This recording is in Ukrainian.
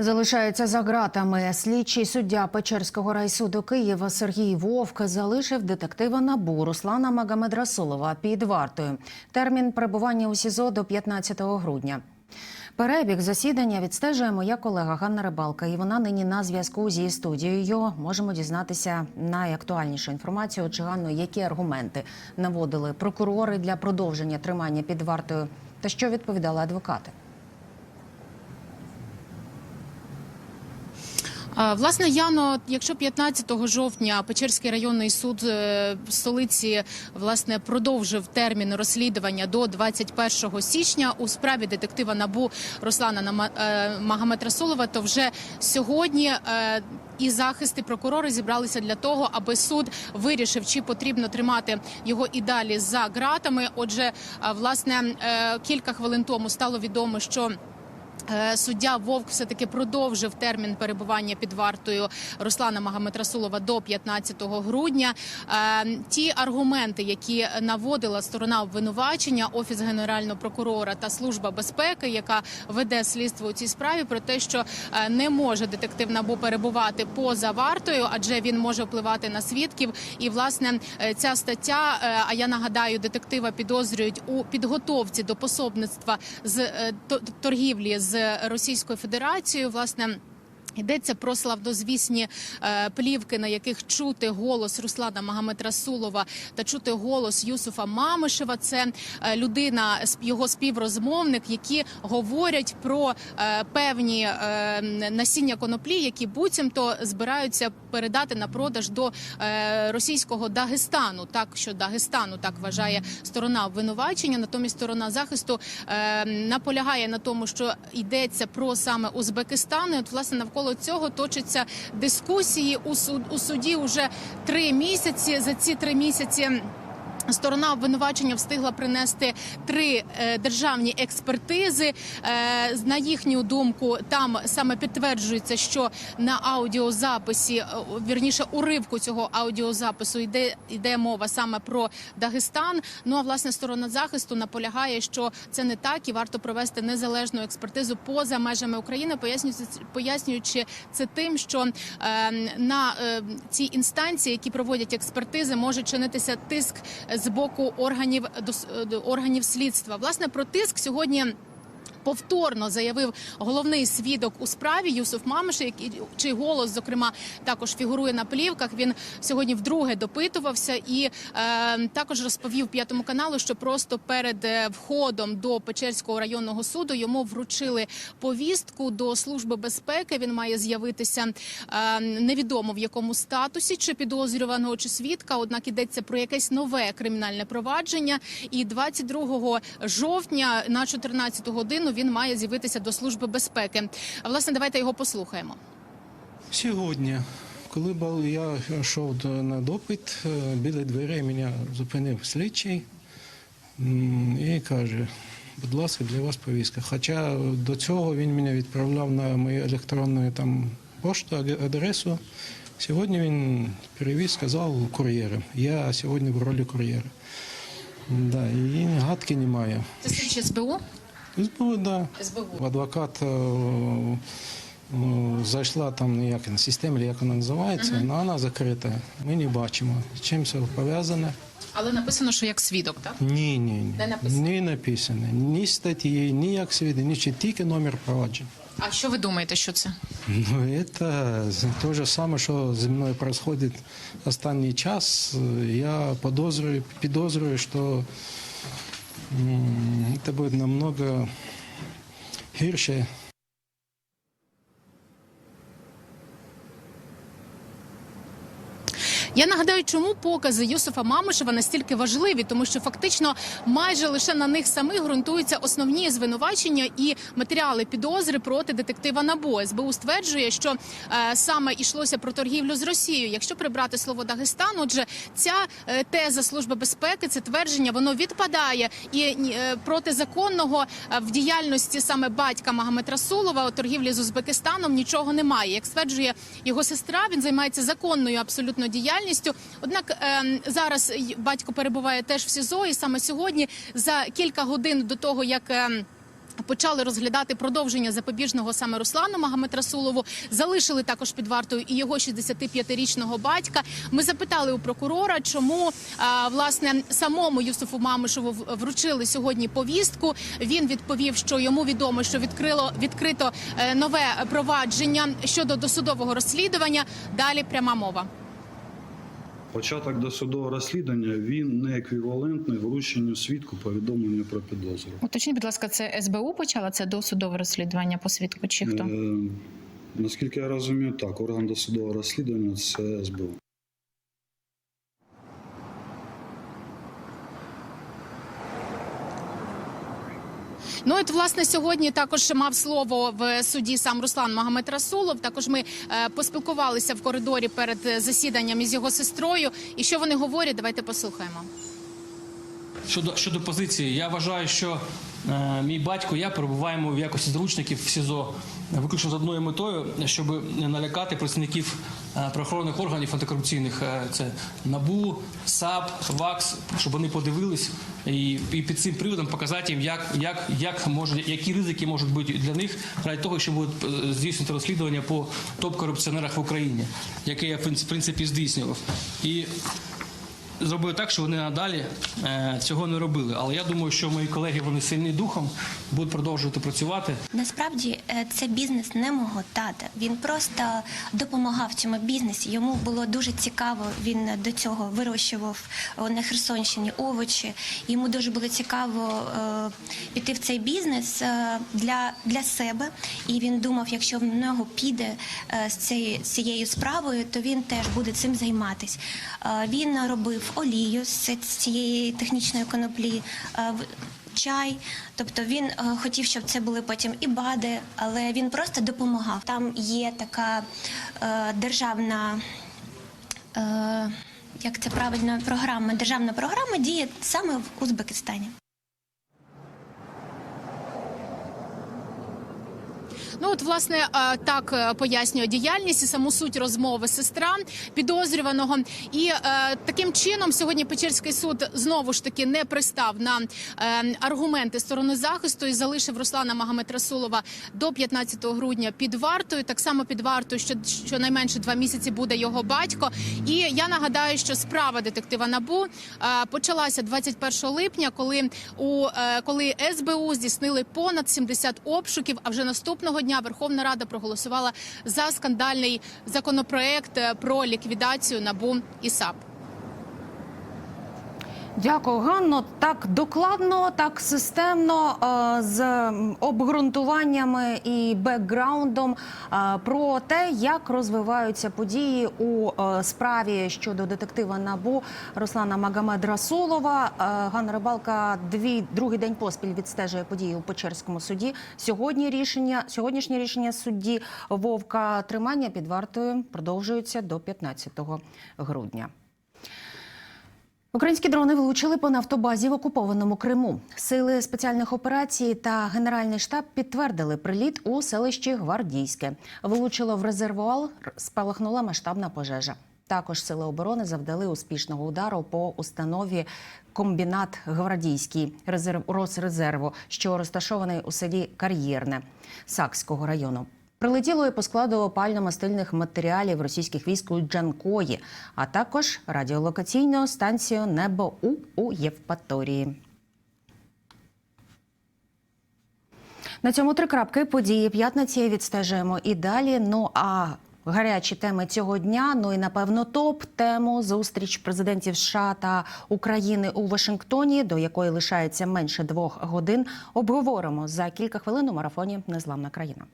Залишається за ґратами. Слідчий суддя Печерського райсуду Києва Сергій Вовк залишив детектива НАБУ Руслана Магомедрасулова під вартою. Термін перебування у СІЗО до 15 грудня. Перебіг засідання відстежує моя колега Ганна Рибалка, і вона нині на зв'язку зі студією. Можемо дізнатися найактуальнішу інформацію. Отже, Ганно, які аргументи наводили прокурори для продовження тримання під вартою, та що відповідали адвокати? Власне, Яно, якщо 15 жовтня Печерський районний суд е, столиці власне продовжив термін розслідування до 21 січня у справі детектива набу Руслана е, то вже сьогодні. е, І захист і прокурори зібралися для того, аби суд вирішив, чи потрібно тримати його і далі за ґратами. Отже, власне, кілька хвилин тому стало відомо, що Суддя Вовк все таки продовжив термін перебування під вартою Руслана Магомедрасулова до 15 грудня. Е, Ті аргументи, які наводила сторона обвинувачення, офіс генерального прокурора та служба безпеки, яка веде слідство у цій справі, про те, що е, не може детектив НАБУ перебувати поза вартою, адже він може впливати на свідків. І власне е, ця стаття, е, а я нагадаю, детектива підозрюють у підготовці до пособництва з е, торгівлі з Російською Федерацією. Власне. Йдеться про славнозвісні е, плівки, на яких чути голос Руслана Магомедрасулова та чути голос Юсуфа Мамишева. Це е, людина, його співрозмовник, які говорять про е, певні насіння коноплі, які буцімто збираються передати на продаж до російського Дагестану. Так що Дагестану так вважає сторона обвинувачення. Натомість сторона захисту наполягає на тому, що йдеться про саме Узбекистан. І от власне навколо цього точаться дискусії у суд у суді уже три місяці. За ці три місяці. Сторона обвинувачення встигла принести три е, державні експертизи. Е, на їхню думку, там саме підтверджується, що на аудіозаписі, е, вірніше уривку цього аудіозапису йде, йде мова саме про Дагестан. Ну а власне сторона захисту наполягає, що це не так, і варто провести незалежну експертизу поза межами України, пояснюючи, це тим, що е, на е, ці інстанції, які проводять експертизи, може чинитися тиск з боку органів е, органів слідства. Власне про тиск сьогодні. Повторно заявив головний свідок у справі Юсуф Мамиш, чий голос, зокрема, також фігурує на плівках. Він сьогодні вдруге допитувався і е, також розповів п'ятому каналу, що просто перед е, входом до Печерського районного суду йому вручили повістку до служби безпеки. Він має з'явитися е, невідомо в якому статусі, чи підозрюваного, чи свідка. Однак йдеться про якесь нове кримінальне провадження. І 22 жовтня на 14 годину він має з'явитися до служби безпеки. А власне, давайте його послухаємо. Сьогодні, коли я йшов на допит, е, біля дверей мене зупинив слідчий і каже, будь ласка, для вас повістка. Хоча до цього він мене відправляв на мою електронну там, пошту, адресу. Сьогодні він привіз, сказав кур'єром. Я сьогодні в ролі кур'єра. Да, і гадки немає. Це слідчі СБУ? СБУ, да. СБУ. Адвокат е, е, зайшла там як на системі, як вона називається, але вона закрита. Ми не бачимо. Чим це пов'язане? Але написано, що як свідок, так? Ні, ні, ні. Не написано? Не написано. Ні статті, ні як свідок, ні чи тільки номер провадження. А що ви думаєте, що це? Ну, це те ж саме, що зі мною відбувається останній час. Я підозрюю, підозрюю, що м, будет намного гірше, Я нагадаю, чому покази Юсуфа Мамишева настільки важливі, тому що фактично майже лише на них самих ґрунтуються основні звинувачення і матеріали підозри проти детектива НАБУ. СБУ стверджує, що е, саме йшлося про торгівлю з Росією. Якщо прибрати слово Дагестан, отже, ця е, теза служби безпеки, це твердження, воно відпадає і е, протизаконного е, в діяльності саме батька Магомед Расулова у торгівлі з Узбекистаном нічого немає. Як стверджує його сестра, він займається законною абсолютно діяльністю. Однак ем, зараз батько перебуває теж в СІЗО, і саме сьогодні, за кілька годин до того, як ем, Почали розглядати продовження запобіжного саме Руслану Магомедрасулову. Залишили також під вартою і його 65-річного батька. Ми запитали у прокурора, чому а, власне самому Юсуфу Мамишеву вручили сьогодні повістку. Він відповів, що йому відомо, що відкрило відкрито е, нове провадження щодо досудового розслідування. Далі пряма мова. Початок досудового розслідування він не еквівалентний врученню свідку повідомлення про підозру. Уточніть, будь ласка, це СБУ почала це досудове розслідування по свідку чи хто? Е, наскільки я розумію, так, орган досудового розслідування це СБУ. Ну от власне сьогодні також мав слово в суді сам Руслан Магомед Расулов. Також ми е, поспілкувалися в коридорі перед е, засіданням із його сестрою. І що вони говорять? Давайте послухаємо. Щодо щодо позиції, я вважаю, що е, мій батько я перебуваємо в якості зручників в СІЗО виключно з одною метою, щоб налякати працівників е, правоохоронних органів антикорупційних. Е, це НАБУ, САП, ВАКС, щоб вони подивились і, і під цим приводом показати їм, як, як, як може, які ризики можуть бути для них ради того, щоб будуть е, здійснювати розслідування по топ-корупціонерах в Україні, яке я в принципі здійснював. І зробили так, що вони надалі е, цього не робили. Але я думаю, що мої колеги вони сильні духом будуть продовжувати працювати. Насправді е, це бізнес не мого тата. Він просто допомагав цьому бізнесі. Йому було дуже цікаво. Він до цього вирощував на Херсонщині овочі. Йому дуже було цікаво е, піти в цей бізнес для, для себе. І він думав, якщо в нього піде з цією, справою, то він теж буде цим займатися. Він робив олію з цієї технічної коноплі. е, чай. Тобто він е, хотів, щоб це були потім і БАДи, але він просто допомагав. Там є така е, державна. Як це правильно програма? Державна програма діє саме в Узбекистані. Ну от власне так е, пояснює діяльність і саму суть розмови сестра підозрюваного. І е, таким чином сьогодні Печерський суд знову ж таки не пристав на е, аргументи сторони захисту і залишив Руслана Магомед-Расулова до 15 грудня під вартою. Так само під вартою, що щонайменше два місяці буде його батько. І я нагадаю, що справа детектива Набу почалася 21 липня, коли у коли СБУ здійснили понад 70 обшуків. А вже наступного дня Верховна Рада проголосувала за скандальний законопроект е, про ліквідацію НАБУ і САП. Дякую, Ганно. Так докладно, так системно е, з обґрунтуваннями і бекграундом е, про те, як розвиваються події у е, справі щодо детектива Набу Руслана Магомед Расулова. Ганна Рибалка дві другий день поспіль відстежує події у Печерському суді. Сьогодні рішення сьогоднішнє рішення судді Вовка тримання під вартою продовжується до 15 грудня. Українські дрони влучили по нафтобазі в окупованому Криму. Сили спеціальних операцій та Генеральний штаб підтвердили приліт у селищі Гвардійське. Влучило в резервуар, спалахнула масштабна пожежа. Також сили оборони завдали успішного удару по установі комбінат Гвардійський резерв Росрезерву, що розташований у селі Кар'єрне Сакського району. Прилетіло і по складу опально-мастильних матеріалів російських військ у Джанкої, а також радіолокаційну станцію Небо У у Євпаторії. На цьому три крапки події п'ятниці відстежуємо і далі. Ну а гарячі теми цього дня. Ну і напевно топ тему зустріч президентів США та України у Вашингтоні, до якої лишається менше двох годин. Обговоримо за кілька хвилин у марафоні Незламна країна.